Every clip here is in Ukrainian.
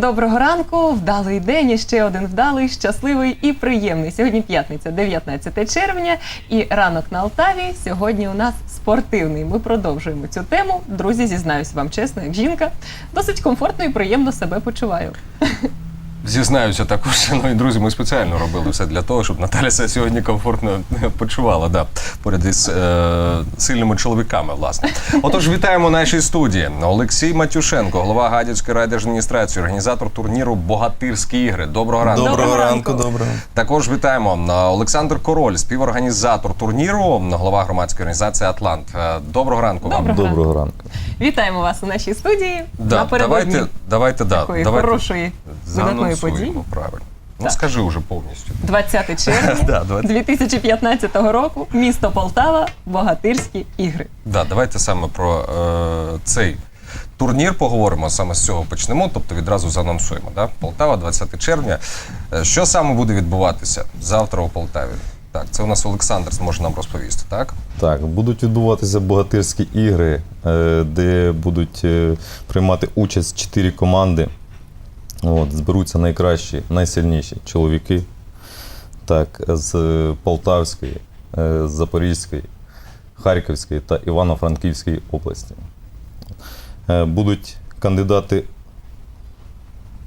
Доброго ранку, вдалий день, і ще один вдалий, щасливий і приємний. Сьогодні п'ятниця, 19 червня, і ранок на Алтаві. Сьогодні у нас спортивний. Ми продовжуємо цю тему. Друзі, зізнаюсь вам чесно, як жінка, досить комфортно і приємно себе почуваю. Зізнаюся також, шановні друзі, ми спеціально робили все для того, щоб Наталя себе сьогодні комфортно почувала. Да, поряд із е, сильними чоловіками, власне. Отож, вітаємо в нашій студії. Олексій Матюшенко, голова Гадяцької райдержадміністрації, організатор турніру Богатирські ігри. Доброго ранку. Доброго Доброго ранку. ранку, доброго. Також вітаємо е, Олександр Король, співорганізатор турніру, голова громадської організації Атлант. Е, Доброго ранку вам. Доброго Доброго ранку. Вітаємо вас у нашій студії. Да, давайте, давайте, да, такої давайте хорошої видатної події. правильно. Ну Так. скажи уже повністю. 20 червня 2015 року, місто Полтава, Богатирські ігри. Да, давайте саме про е, цей турнір поговоримо. Саме з цього почнемо, тобто відразу заанонсуємо. Да? Полтава, 20 червня. Е, Що саме буде відбуватися завтра у Полтаві? Так, це у нас Олександр зможе нам розповісти, так? Так, будуть відбуватися богатирські ігри, е, де будуть е, приймати участь чотири команди. От, зберуться найкращі, найсильніші чоловіки. Так, з Полтавської, е, Запорізької, Харківської та Івано-Франківської області. Е, Будуть кандидати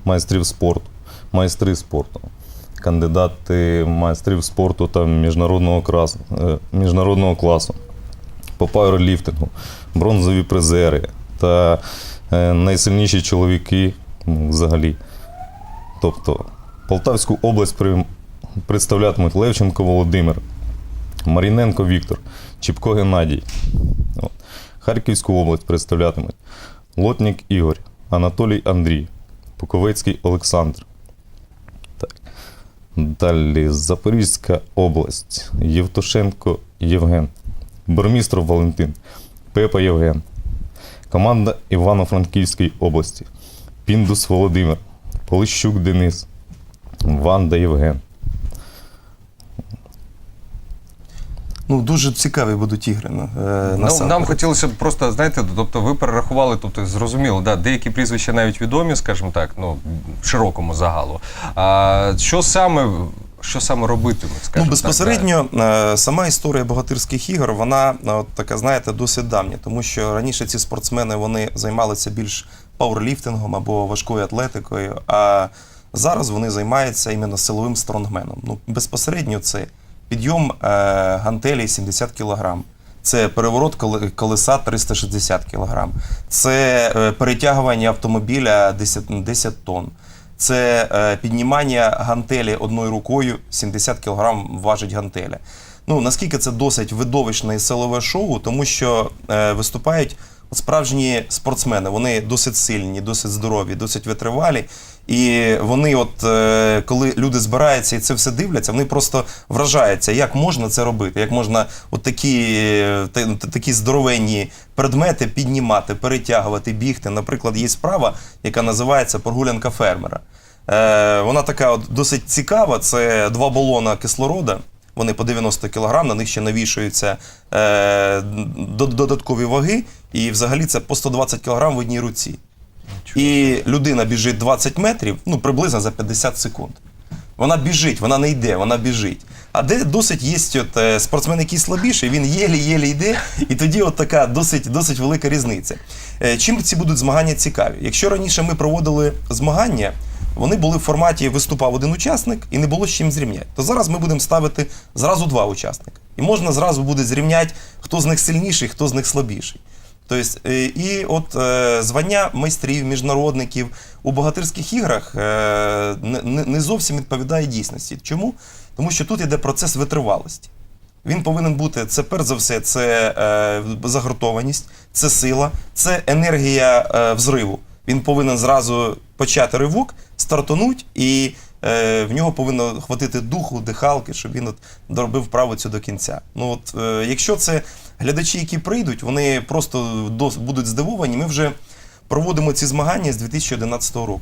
майстрів спорту, майстри спорту, кандидати майстрів спорту та міжнародного класу, е, міжнародного класу по пауерліфтингу, бронзові призери та е, найсильніші чоловіки взагалі. Тобто Полтавську область представлятимуть Левченко Володимир, Маріненко Віктор, Чіпко Геннадій. От. Харківську область представлятимуть Лотнік Ігор, Анатолій Андрій, Пуковецький Олександр. Так. Далі Запорізька область, Євтушенко Євген, Бурмістров Валентин, Пепа Євген, команда Івано-Франківської області, Піндус Володимир, Полищук Денис, Ванда Євген. Ну, дуже цікаві будуть ігри. ну, е, Ну, насамперед. нам хотілося б просто, знаєте, тобто ви перерахували, тобто зрозуміло, да, деякі прізвища навіть відомі, скажімо так, ну, широкому загалу. А що саме, що саме робитимуть? Ну, скажімо безпосередньо е, сама історія богатирських ігор, вона е, от така, знаєте, досить давня, тому що раніше ці спортсмени вони займалися більш пауерліфтингом або важкою атлетикою, а зараз вони займаються іменно силовим стронгменом. Ну, безпосередньо це підйом гантелі 70 кг. Це переворот колеса 360 кг. Це е, перетягування автомобіля 10, 10 тонн. Це е, піднімання гантелі одною рукою, 70 кг важить гантеля. Ну наскільки це досить видовищне і силове шоу, тому що е, виступають справжні спортсмени. Вони досить сильні, досить здорові, досить витривалі. І вони, от е, коли люди збираються і це все дивляться, вони просто вражаються, як можна це робити, як можна от такі, е, та- такі здоровенні предмети піднімати, перетягувати, бігти. Наприклад, є справа, яка називається прогулянка фермера. Е, вона така от досить цікава. Це два балона кислорода. Вони по 90 кг, на них ще навішуються е, додаткові ваги, і взагалі це по 120 кг в одній руці. І людина біжить 20 метрів, ну приблизно за 50 секунд. Вона біжить, вона не йде, вона біжить. А де досить є от, е, спортсмен, який слабіший, він єлі-єлі йде, і тоді от така досить, досить велика різниця. Е, Чим ці будуть змагання цікаві? Якщо раніше ми проводили змагання, вони були в форматі виступав один учасник і не було з чим зрівняти. То зараз ми будемо ставити зразу два учасника. І можна зразу буде зрівняти, хто з них сильніший, хто з них слабіший. Тобто, і от е, звання майстрів, міжнародників у богатирських іграх е, не, зовсім відповідає дійсності. Чому? Тому що тут йде процес витривалості. Він повинен бути це перш за все, це е, загартованість, це сила, це енергія взриву. Він повинен зразу почати ривок, стартонуть, і е, в нього повинно хватити духу, дихалки, щоб він от доробив правицю цю до кінця. Ну от е, якщо це глядачі, які прийдуть, вони просто дос- будуть здивовані. Ми вже проводимо ці змагання з 2011 року.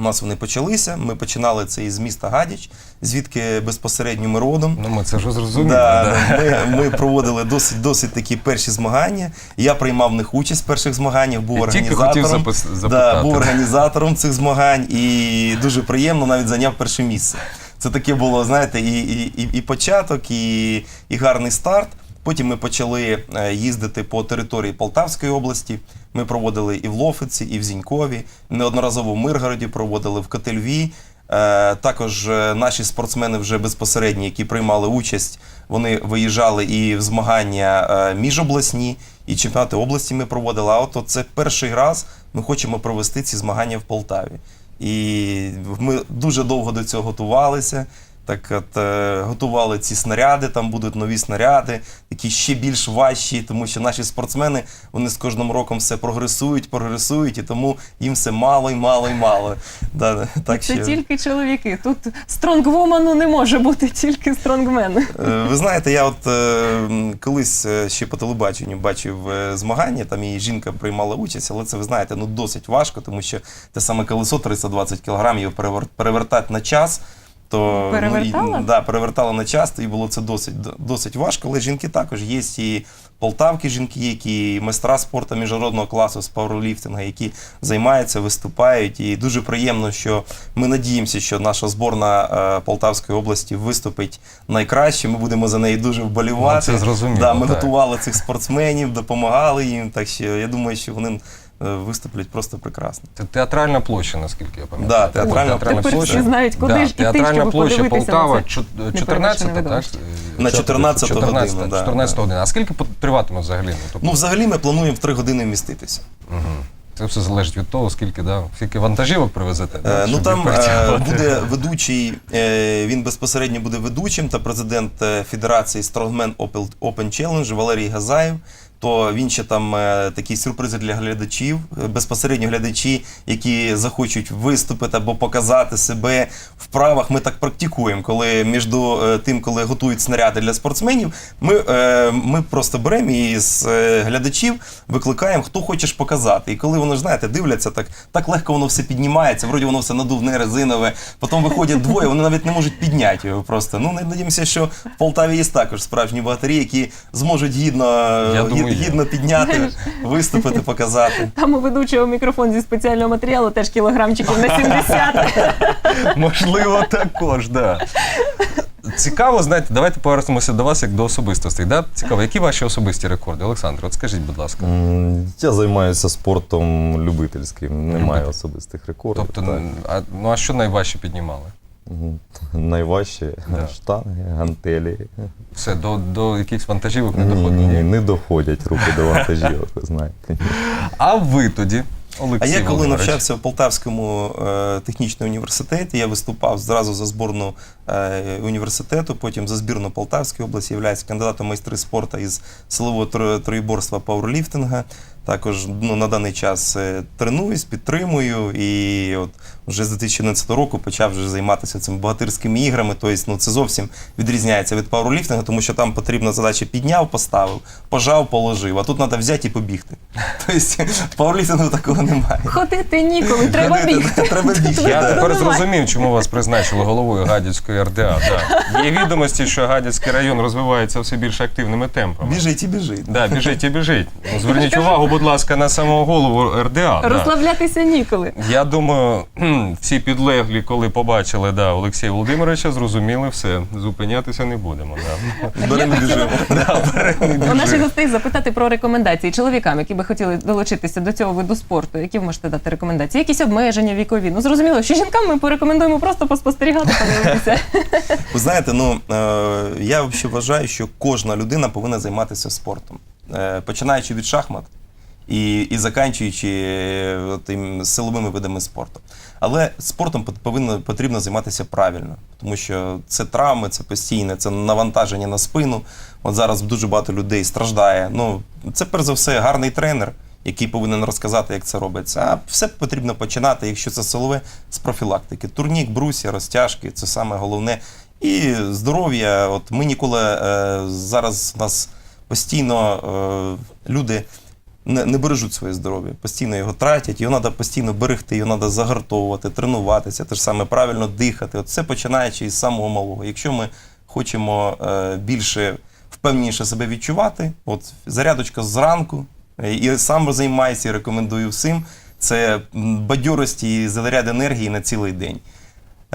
У нас вони почалися. Ми починали це із міста Гадяч, звідки безпосередньо ми родом. Ну, ми це вже зрозуміли. Да, да. Ми, ми проводили досить, досить такі перші змагання. Я приймав в них участь в перших змаганнях, був Я організатором. да, був організатором цих змагань і дуже приємно навіть зайняв перше місце. Це таке було, знаєте, і, і, і, і початок, і, і гарний старт. Потім ми почали е, їздити по території Полтавської області. Ми проводили і в Лофиці, і в Зінькові. Неодноразово в Миргороді проводили в Котельві. Е, Також е, наші спортсмени вже безпосередньо, які приймали участь, вони виїжджали і в змагання міжобласні, і чемпіонати області ми проводили. А от це перший раз ми хочемо провести ці змагання в Полтаві. І ми дуже довго до цього готувалися. Так от е, готували ці снаряди, там будуть нові снаряди, які ще більш важчі, тому що наші спортсмени вони з кожним роком все прогресують, прогресують, і тому їм все мало і мало і мало. Да, так Це що, тільки чоловіки. Тут стронгвуману не може бути тільки стронгмен. Е, Ви знаєте, я от е, м, колись е, ще по телебаченню бачив е, змагання, там і жінка приймала участь, але це ви знаєте, ну досить важко, тому що те саме колесо 320 кг, його перевер- перевертати на час. То, Перевертала? Ну, і, да, перевертала на час, і було це досить, досить важко. Але жінки також є і полтавки жінки, які майстра спорту міжнародного класу з пауерліфтингу, які займаються, виступають. І дуже приємно, що ми надіємося, що наша зборна е, Полтавської області виступить найкраще. Ми будемо за неї дуже вболівати. Ну, це зрозуміло, Да, ми так. готували цих спортсменів, допомагали їм. Так що я думаю, що вони виступлять просто прекрасно. Це театральна площа, наскільки я пам'ятаю. Да, театральна Тепер площа. всі знають, куди ж іти, театральна щоб площа подивитися на Полтава, це чо- неперевершене 14, так? На 14 14, годину. Да, 14 да. година. А скільки по- триватиме взагалі? Ну, тобто, Ну, взагалі ми плануємо в 3 години вміститися. Це все залежить від того, скільки, да, скільки вантажівок привезете. Е, да, ну щоб там їх е, буде ведучий, е, він безпосередньо буде ведучим та президент е, Федерації Strongman Open Open Challenge Валерій Газаєв. То він ще там е, такі сюрпризи для глядачів, е, безпосередньо глядачі, які захочуть виступити або показати себе в правах. Ми так практикуємо, коли між е, тим, коли готують снаряди для спортсменів, ми, ми просто беремо і з глядачів викликаємо, хто хочеш показати. І коли вони знаєте, дивляться, так, так легко воно все піднімається, вроді воно все надувне, резинове. Потім виходять двоє, вони навіть не можуть підняти його просто. Ну, не надіємося, що в Полтаві є також справжні богатирі, які зможуть гідно, Я гід- думаю. Гідно підняти, виступити, показати. Там у ведучого мікрофон зі спеціального матеріалу теж кілограмчиків на 70. Можливо, також, да. Цікаво, знаєте, давайте повернемося до вас як до особистостей. Да? Цікаво, які ваші особисті рекорди? Олександр, от скажіть, будь ласка. Я займаюся спортом любительським, немає особистих рекордів. Тобто, так. а, ну а що найважче піднімали? Мгм. Найважче Да. штанги, гантелі. Все, до, до якихось вантажівок не Ні, ні, ні, не доходять руки до вантажівок, ви знаєте. А ви тоді, А я коли Володимирович? навчався в Полтавському е, технічному університеті, я виступав зразу за зборну е, університету, потім за збірну Полтавської області, являюся кандидатом майстри спорту із силового тро- троєборства пауерліфтинга. Також ну, на даний час е, тренуюсь, підтримую і от вже з 2011 року почав вже займатися цими богатирськими іграми. Тобто, ну, це зовсім відрізняється від пауерліфтингу, тому що там потрібна задача підняв, поставив, пожав, положив. А тут треба взяти і побігти. Тобто в пауерліфтингу такого немає. Ходити ніколи, треба Ходити, бігти. треба бігти, Я да. тепер зрозумів, чому вас призначили головою Гадяцької РДА. Да. Є відомості, що Гадяцький район розвивається все більш активними темпами. Біжить і біжить. Да, біжить і біжить. Ну, Зверніть увагу, будь ласка, на самого голову РДА. Да. Розслаблятися ніколи. Я думаю, всі підлеглі, коли побачили да, Олексія Володимировича, зрозуміли все. Зупинятися не будемо. Да. Беремо і біжимо. У наших гостей запитати про рекомендації чоловікам, які би хотіли долучитися до цього виду спорту. Які ви можете дати рекомендації? Якісь обмеження вікові? Ну зрозуміло, що жінкам ми порекомендуємо просто поспостерігати, подивитися. Ви знаєте, ну е, я взагалі вважаю, що кожна людина повинна займатися спортом, Е, починаючи від шахмат і, і заканчуючи е, тим силовими видами спорту. Але спортом повинно потрібно займатися правильно, тому що це травми, це постійне, це навантаження на спину. От зараз дуже багато людей страждає. Ну це перш за все гарний тренер. Який повинен розказати, як це робиться. А все потрібно починати, якщо це силове, з профілактики. Турнік, брусья, розтяжки це саме головне. І здоров'я. От ми ніколи е, зараз у нас постійно е, люди не, не бережуть своє здоров'я, постійно його тратять, його треба постійно берегти, його треба загартовувати, тренуватися, те ж саме правильно дихати. От це починаючи із самого малого. Якщо ми хочемо е, більше впевненіше себе відчувати, от зарядочка зранку, е, і сам займаюся, і рекомендую всім. Це бадьорості і заряд енергії на цілий день.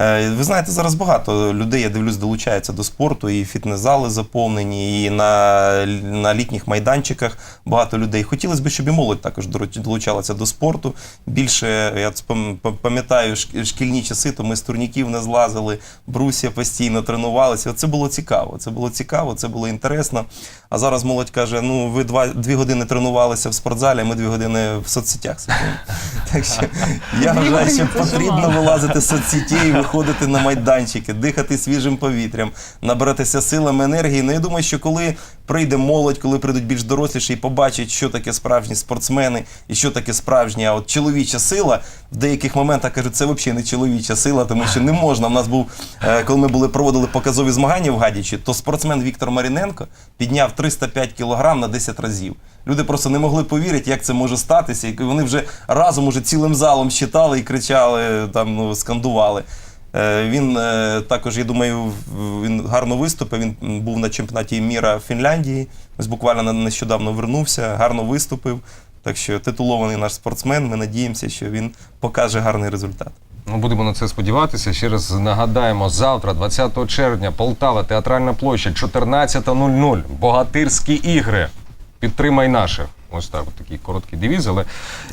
Е, Ви знаєте, зараз багато людей, я дивлюсь, долучаються до спорту, і фітнес-зали заповнені, і на, на літніх майданчиках багато людей. Хотілося б, щоб і молодь також долучалася до спорту. Більше, я пам'ятаю, шк- шкільні часи, то ми з турніків не злазили, брусья постійно тренувалися. Це було цікаво. Це було цікаво, це було інтересно. А зараз молодь каже: ну, ви два, дві години тренувалися в спортзалі, а ми дві години в соцсетях сидимо. Так що я вважаю, що потрібно вилазити з соцсетей, виходити на майданчики, дихати свіжим повітрям, набиратися силами енергії. Ну я думаю, що коли прийде молодь, коли прийдуть більш доросліші і побачать, що таке справжні спортсмени і що таке справжня от чоловіча сила, в деяких моментах кажуть, це взагалі не чоловіча сила, тому що не можна. У нас був, е, коли ми були проводили показові змагання в Гадячі, то спортсмен Віктор Маріненко підняв 305 кілограм на 10 разів. Люди просто не могли повірити, як це може статися. І вони вже разом уже цілим залом щитали і кричали, там ну, скандували. Е, Він е, також, я думаю, він гарно виступив. Він був на чемпіонаті міра Фінляндії. Ось буквально нещодавно вернувся, гарно виступив. Так що титулований наш спортсмен. Ми надіємося, що він покаже гарний результат. Ну, будемо на це сподіватися. Ще раз нагадаємо, завтра, 20 червня, Полтава, театральна площа, 14.00. Богатирські ігри. Підтримай наших. Ось так, такий короткий девіз, але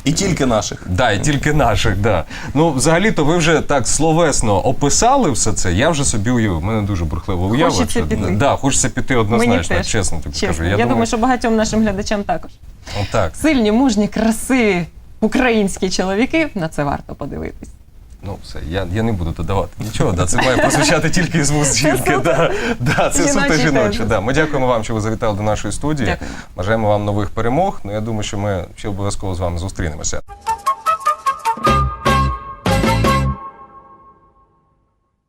І тільки наших. Да, і тільки наших, да. Ну, взагалі-то ви вже так словесно описали все це. Я вже собі уявив. У мене дуже бурхлива уява. Хочеться що- піти. Да, хочеться піти однозначно, теж. чесно тобі Чесно. кажу. Я, думаю, що багатьом нашим глядачам також. так. Сильні, мужні, красиві українські чоловіки. На це варто подивитись. Ну, все, я, я не буду додавати нічого. Да, це має прозвучати тільки з вуз жінки. Да, да, це суто жіноче. Да. Ми дякуємо вам, що ви завітали до нашої студії. Дякую. Бажаємо вам нових перемог. Ну, я думаю, що ми ще обов'язково з вами зустрінемося.